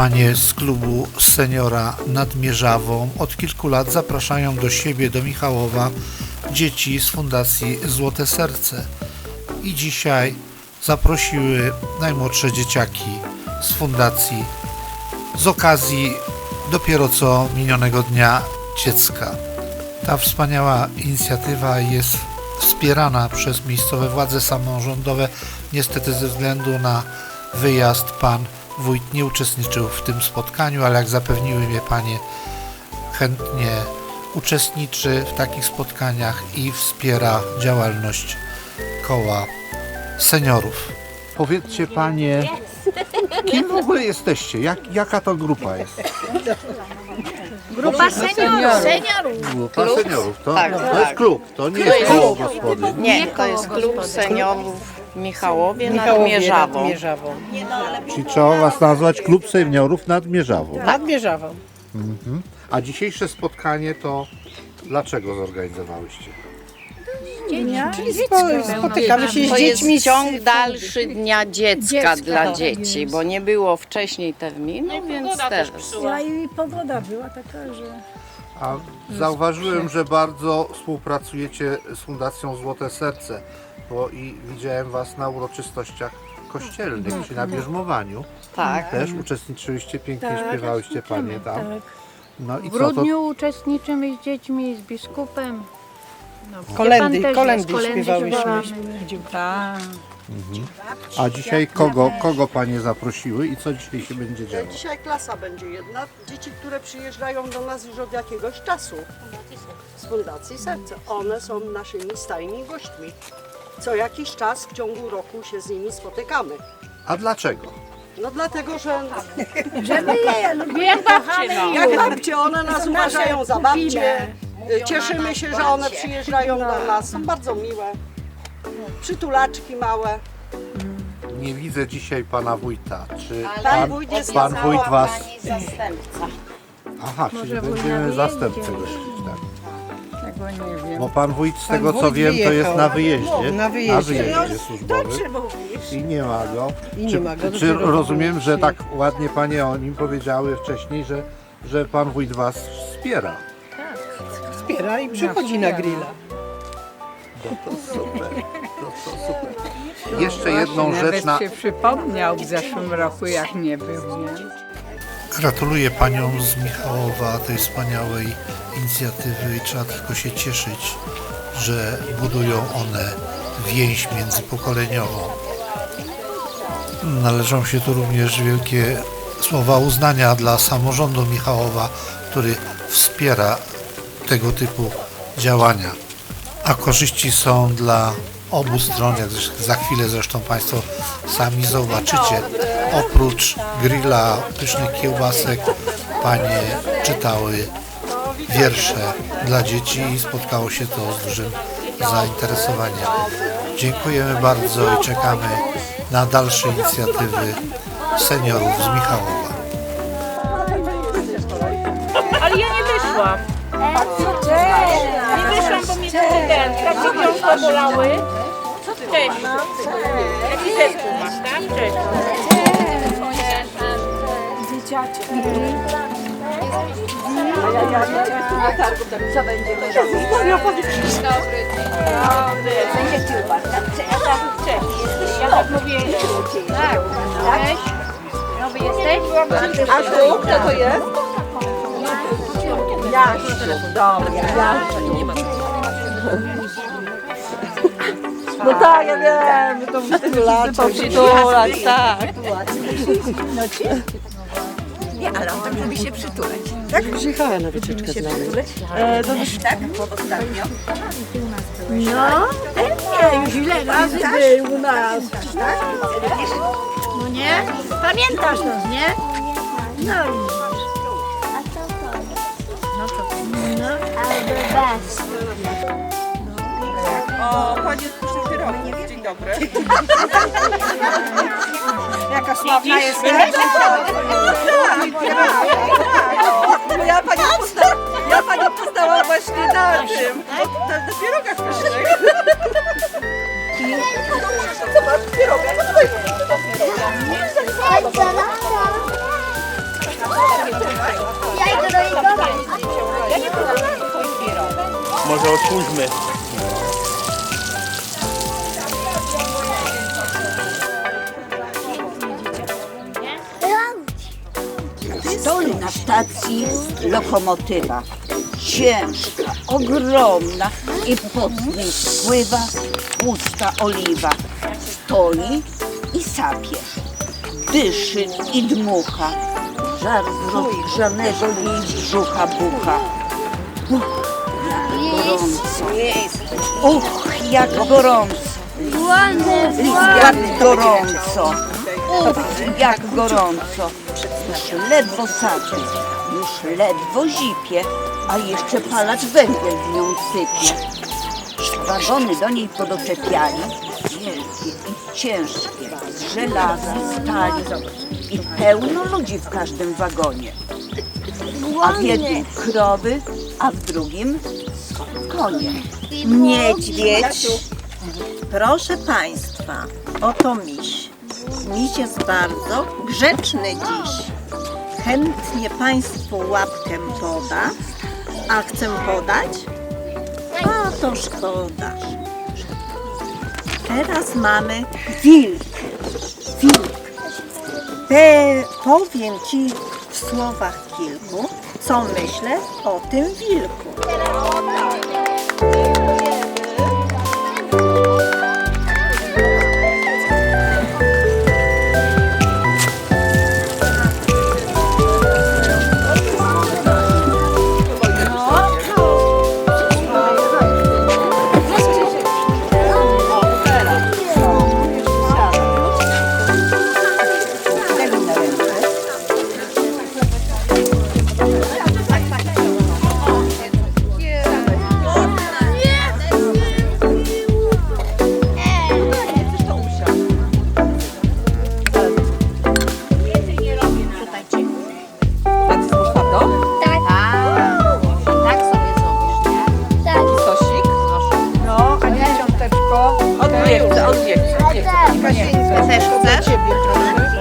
Panie z klubu seniora nad Mierzawą od kilku lat zapraszają do siebie, do Michałowa, dzieci z Fundacji Złote Serce. I dzisiaj zaprosiły najmłodsze dzieciaki z fundacji z okazji dopiero co minionego dnia dziecka. Ta wspaniała inicjatywa jest wspierana przez miejscowe władze samorządowe. Niestety ze względu na wyjazd pan wójt nie uczestniczył w tym spotkaniu, ale jak zapewniły mnie panie, chętnie uczestniczy w takich spotkaniach i wspiera działalność koła seniorów. Powiedzcie panie, kim w ogóle jesteście? Jak, jaka to grupa jest? Grupa seniorów. Seniorów. Grupa seniorów. To, Tak, to tak. jest klub, to nie jest koło gospody. Nie, to jest klub seniorów w Michałowie, nad Michałowie Mierzawą. Nad Mierzawą. Czyli trzeba was nazwać Klub Seniorów nad Mierzawą. Nad Mierzawą. A dzisiejsze spotkanie to dlaczego zorganizowałyście? Czyli spo, spotykamy się z To dziećmi. jest z- ciąg dalszy Dnia Dziecka, Dziecka, dla tak dzieci, bo nie było wcześniej terminu, więc teraz. Ja i pogoda była taka, że... A zauważyłem, że bardzo współpracujecie z Fundacją Złote Serce, bo i widziałem was na uroczystościach kościelnych, czy na bierzmowaniu. Tak. Też uczestniczyłyście, pięknie Tak, śpiewałyście panie tam. Tak. No i W co to? grudniu uczestniczymy z dziećmi, z biskupem. No, Kolendy, pan też kolendy jest, śpiewałyśmy. śpiewamy. Tak. A dzisiaj kogo, kogo panie zaprosiły i co dzisiaj się będzie działo? Dzisiaj klasa będzie jedna. Dzieci, które przyjeżdżają do nas już od jakiegoś czasu z Fundacji Serce. One są naszymi stajnymi gośćmi. Co jakiś czas w ciągu roku się z nimi spotykamy. A dlaczego? No dlatego, że Żeby je lubię. Jak babcie, no. jak babcie, one nas uważają za babcie. Cieszymy się, że one przyjeżdżają do nas. Są bardzo miłe. Przytulaczki małe. Nie widzę dzisiaj pana wójta. Czy Pan pan, wójt jest pan wójt was... zastępca. Aha, czyli Może wójt będziemy na zastępcę wyjeździe. gościć, tak. Tego nie wiem. Bo pan wójt, z Pan tego co wójt wiem, to jest wyjechał. na wyjeździe. Na wyjeździe. wyjeździe służbowym. I nie ma go. I nie czy, ma go, Czy dopiero rozumiem, że tak ładnie panie o nim powiedziały wcześniej, że, że pan wójt was wspiera? I przychodzi na grilla. No to super. No to super. Jeszcze jedną rzecz Nawet na... się przypomniał w zeszłym roku, jak nie był. Nie? Gratuluję paniom z Michałowa tej wspaniałej inicjatywy i trzeba tylko się cieszyć, że budują one więź międzypokoleniową. Należą się tu również wielkie słowa uznania dla samorządu Michałowa, który wspiera tego typu działania. A korzyści są dla obu stron, jak za chwilę zresztą Państwo sami zobaczycie. Oprócz grilla, pysznych kiełbasek, panie czytały wiersze dla dzieci i spotkało się to z dużym zainteresowaniem. Dziękujemy bardzo i czekamy na dalsze inicjatywy seniorów z Michałowa. Ale ja nie wyszłam. Nie wyszłam, bo mnie ten, takie wiążka bolały. Cześć. Jaki zespół masz, tak? Cześć. Cześć. Ja tak mówię. Tak. Cześć. Nowy jesteś? A tu kto to jest? No tak, ja wiem, to przytulać, przytulać, tak. Tak, przyjechała na wycieczkę z nami. E, to już tak, ostatnio. No, pewnie, już ile razy był u nas. No nie? Pamiętasz nas, nie? No i... No O, panie Krzysztof Kierownik, dzień dobry. Jaka sławna jest. Ja panią poznałam, ja panią poznałam właśnie na tym, na, na pierogach pysznych. Może otwórzmy. Na stacji lokomotywa. Ciężka, ogromna i pod nim spływa pusta oliwa. Stoi i sapie. Dyszy i dmucha. Żar z rozgrzanego jej brzucha bucha. Uch, gorąco. Uch, jak gorąco. Jak gorąco. Uch, jak gorąco. Już ledwo sapie, już ledwo zipie, a jeszcze palacz węgiel w nią sypie. Wagony do niej podoczepiali, wielkie i ciężkie, z żelaza, stali i pełno ludzi w każdym wagonie. A w jednym krowy, a w drugim konie. Niedźwiedź. Proszę Państwa, oto miś. Miś jest bardzo grzeczny dziś. Chętnie Państwu łapkę poda. A chcę podać? A to szkoda. Teraz mamy wilk. Wilk. Te, powiem Ci w słowach kilku, co myślę o tym wilku. Gracias.